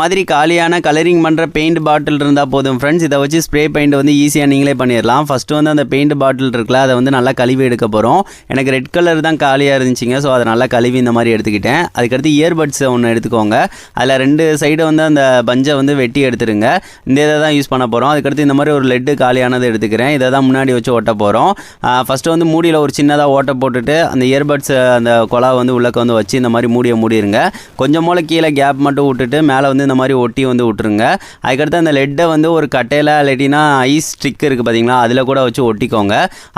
மாதிரி காலியான கலரிங் பண்ணுற பெயிண்ட் பாட்டில் இருந்தால் போதும். ஃப்ரெண்ட்ஸ் இதை வச்சு ஸ்ப்ரே பெயிண்ட் வந்து ஈஸியாக நீங்களே பண்ணிடலாம் ஃபஸ்ட்டு வந்து அந்த பெயிண்ட் பாட்டில் இருக்குல்ல அதை வந்து நல்லா கழுவி எடுக்க போகிறோம் எனக்கு ரெட் கலர் தான் காலியாக இருந்துச்சுங்க ஸோ அதை நல்லா கழுவி இந்த மாதிரி எடுத்துக்கிட்டேன். அதுக்கடுத்து இயர்பட்ஸை ஒன்று எடுத்துக்கோங்க. அதில் ரெண்டு சைடு வந்து அந்த பஞ்சை வந்து வெட்டி எடுத்துருங்க. இந்த இதை தான் யூஸ் பண்ண போகிறோம் அதுக்கடுத்து இந்த மாதிரி ஒரு லெட்டு காலியானதை எடுத்துக்கிறேன். இதை தான் முன்னாடி வச்சு ஓட்ட போகிறோம் ஃபஸ்ட்டு வந்து மூடியில் ஒரு சின்னதாக ஓட்டை போட்டுட்டு அந்த இயர்பட்ஸ் அந்த குழா வந்து உள்ளக்க வந்து வச்சு இந்த மாதிரி மூடியை மூடிடுங்க கொஞ்சம் மூளை கீழே கேப் மட்டும் விட்டுட்டு மேலே வந்து இந்த மாதிரி ஒட்டி வந்து விட்டுருங்க. அதுக்கடுத்து அந்த லெட்டை வந்து ஒரு கட்டையில் இல்லாட்டினா ஐஸ் ஸ்டிக் இருக்குது பார்த்தீங்களா அதில் கூட வச்சு ஒட்டிக்கோங்க.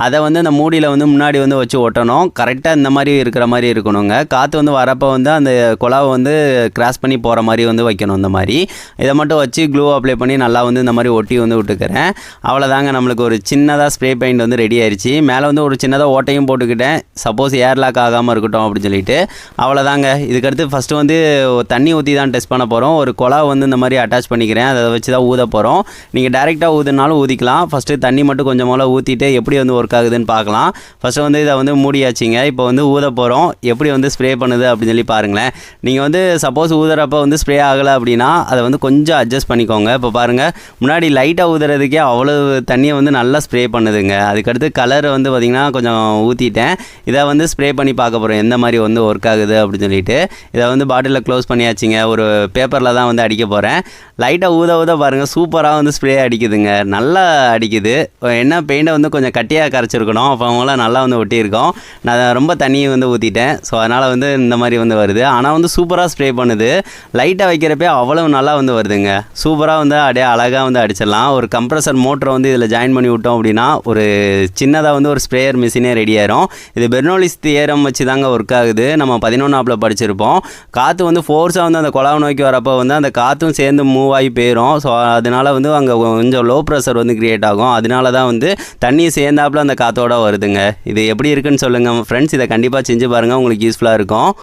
அதை வந்து அந்த மூடியில் வந்து முன்னாடி வந்து வச்சு ஒட்டணும். கரெக்டாக இந்த மாதிரி இருக்கிற மாதிரி இருக்கணுங்க. காற்று வந்து வரப்போ வந்து அந்த குழாவை வந்து கிராஸ் பண்ணி போகிற மாதிரி வந்து வைக்கணும் இந்த மாதிரி. இதை மட்டும் வச்சு க்ளூ அப்ளை பண்ணி நல்லா வந்து இந்த மாதிரி ஒட்டி வந்து விட்டுக்கிறேன். அவ்வளோதாங்க நம்மளுக்கு ஒரு சின்னதாக ஸ்ப்ரே பெயிண்ட் வந்து ரெடி ஆயிடுச்சு மேலே வந்து ஒரு சின்னதாக ஓட்டையும் போட்டுக்கிட்டேன். சப்போஸ் ஏர் லாக் ஆகாமல் இருக்கட்டும் அப்படின்னு சொல்லிட்டு. அவ்வளோதாங்க இதுக்கடுத்து ஃபஸ்ட்டு வந்து தண்ணி ஊற்றி தான் டெஸ்ட் பண்ண போகிறோம் ஒரு குழா வந்து இந்த மாதிரி அட்டாச் பண்ணிக்கிறேன். அதை வச்சு தான் ஊத போகிறோம் நீங்கள் டேரெக்டாக ஊதுனாலும் ஊதிக்கலாம். ஃபஸ்ட்டு தண்ணி மட்டும் கொஞ்சம் போல் ஊற்றிட்டு எப்படி வந்து ஒர்க் ஆகுதுன்னு பார்க்கலாம். ஃபஸ்ட்டு வந்து இதை வந்து மூடியாச்சிங்க. இப்போ வந்து ஊத போகிறோம் எப்படி வந்து ஸ்ப்ரே பண்ணுது அப்படின்னு சொல்லி பாருங்களேன். நீங்கள் வந்து சப்போஸ் ஊதுறப்ப வந்து ஸ்ப்ரே ஆகலை அப்படின்னா அதை வந்து கொஞ்சம் அட்ஜஸ்ட் பண்ணிக்கோங்க. இப்போ பாருங்கள் முன்னாடி லைட்டாக ஊதுறதுக்கே அவ்வளோ தண்ணியை வந்து நல்லா ஸ்ப்ரே பண்ணுதுங்க. அதுக்கடுத்து கலர் வந்து பார்த்திங்கன்னா கொஞ்சம் ஊற்றிட்டேன் இதை வந்து ஸ்ப்ரே பண்ணி பார்க்க போகிறோம் எந்த மாதிரி வந்து ஒர்க் ஆகுது அப்படின்னு சொல்லிட்டு. இதை வந்து பாட்டிலில் க்ளோஸ் பண்ணியாச்சுங்க. ஒரு பேப்பரில் தான் வந்து அடிக்க போகிறேன் லைட்டாக ஊத ஊத பாருங்கள் சூப்பராக வந்து ஸ்ப்ரே அடிக்குதுங்க. நல்லா அடிக்குது. என்ன பெயிண்டை வந்து கொஞ்சம் கட்டியாக கரைச்சிருக்கணும். அப்போ அவங்களாம் நல்லா வந்து ஒட்டியிருக்கோம். நான் ரொம்ப தண்ணியை வந்து ஊற்றிட்டேன் ஸோ அதனால் வந்து இந்த மாதிரி வந்து வருது. ஆனால் வந்து சூப்பராக ஸ்ப்ரே பண்ணுது. லைட்டாக வைக்கிறப்பே அவ்வளோ நல்லா வந்து வருதுங்க. சூப்பராக வந்து அப்படியே அழகாக வந்து அடிச்சிடலாம். ஒரு கம்ப்ரஸர் மோட்டரை வந்து இதில் ஜாயின் பண்ணி விட்டோம் அப்படின்னா ஒரு சின்னதாக வந்து ஒரு ஸ்ப்ரேயர் மிஷினே ரெடி ஆயிரும். இது பெர்னோலிஸ் தியரம் வச்சு தாங்க ஒர்க் ஆகுது. நம்ம பதினொன்றாப்பில் படிச்சிருப்போம். காற்று வந்து ஃபோர்ஸாக வந்து அந்த குழாவை நோக்கி வரப்போ வந்து அந்த காற்றும் சேர்ந்து மூவ் ஆகி போயிடும் ஸோ அதனால வந்து அங்கே கொஞ்சம் லோ ப்ரெஷர் வந்து க்ரியேட் ஆகும். அதனால தான் வந்து தண்ணி சேர்ந்தாப்புல அந்த காற்றோட வருதுங்க. இது எப்படி இருக்குன்னு சொல்லுங்கள் ஃப்ரெண்ட்ஸ் இதை கண்டிப்பாக செஞ்சு பாருங்கள் உங்களுக்கு யூஸ்ஃபுல்லாக இருக்கும்.